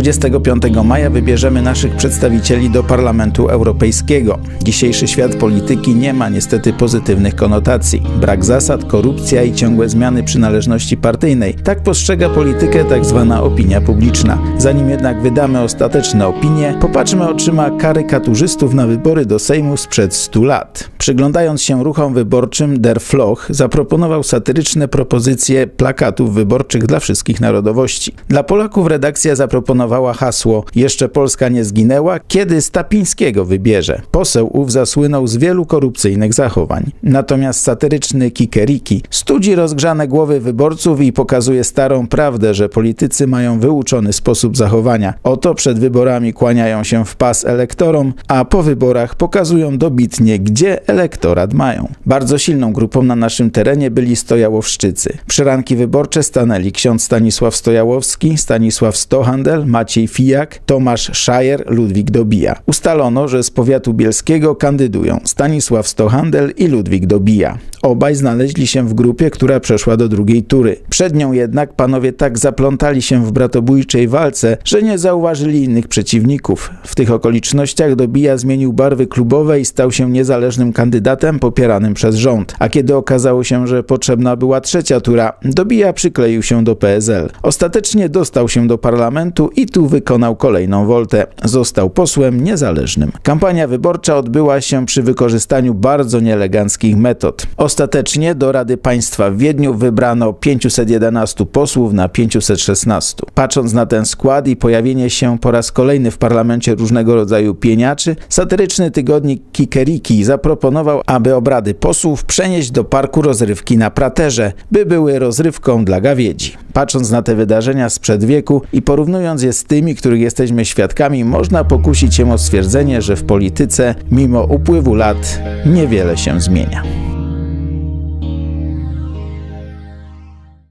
25 maja wybierzemy naszych przedstawicieli do Parlamentu Europejskiego. Dzisiejszy świat polityki nie ma niestety pozytywnych konotacji. Brak zasad, korupcja i ciągłe zmiany przynależności partyjnej. Tak postrzega politykę tak zwana opinia publiczna. Zanim jednak wydamy ostateczne opinie, popatrzmy oczyma karykaturzystów na wybory do Sejmu sprzed 100 lat. Przyglądając się ruchom wyborczym, Der Floch zaproponował satyryczne propozycje plakatów wyborczych dla wszystkich narodowości. Dla Polaków redakcja zaproponowała hasło Jeszcze Polska nie zginęła, kiedy Stapińskiego wybierze. Poseł ów zasłynął z wielu korupcyjnych zachowań. Natomiast satyryczny Kikeriki studzi rozgrzane głowy wyborców i pokazuje starą prawdę, że politycy mają wyuczony sposób zachowania. Oto przed wyborami kłaniają się w pas elektorom, a po wyborach pokazują dobitnie, gdzie elektorat mają. Bardzo silną grupą na naszym terenie byli Stojałowszczycy. Przy ranki wyborcze stanęli ksiądz Stanisław Stojałowski, Stanisław Stohandel, Maciej Fijak, Tomasz Szajer, Ludwik Dobija. Ustalono, że z powiatu bielskiego kandydują Stanisław Stohandel i Ludwik Dobija. Obaj znaleźli się w grupie, która przeszła do drugiej tury. Przed nią jednak panowie tak zaplątali się w bratobójczej walce, że nie zauważyli innych przeciwników. W tych okolicznościach Dobija zmienił barwy klubowe i stał się niezależnym kandydatem popieranym przez rząd. A kiedy okazało się, że potrzebna była trzecia tura, Dobija przykleił się do PSL. Ostatecznie dostał się do parlamentu i tu wykonał kolejną woltę. Został posłem niezależnym. Kampania wyborcza odbyła się przy wykorzystaniu bardzo nieeleganckich metod. Ostatecznie do Rady Państwa w Wiedniu wybrano 511 posłów na 516. Patrząc na ten skład i pojawienie się po raz kolejny w parlamencie różnego rodzaju pieniaczy, satyryczny tygodnik Kikeriki zaproponował, aby obrady posłów przenieść do parku rozrywki na Praterze, by były rozrywką dla gawiedzi. Patrząc na te wydarzenia sprzed wieku i porównując je z tymi, których jesteśmy świadkami, można pokusić się o stwierdzenie, że w polityce, mimo upływu lat, niewiele się zmienia.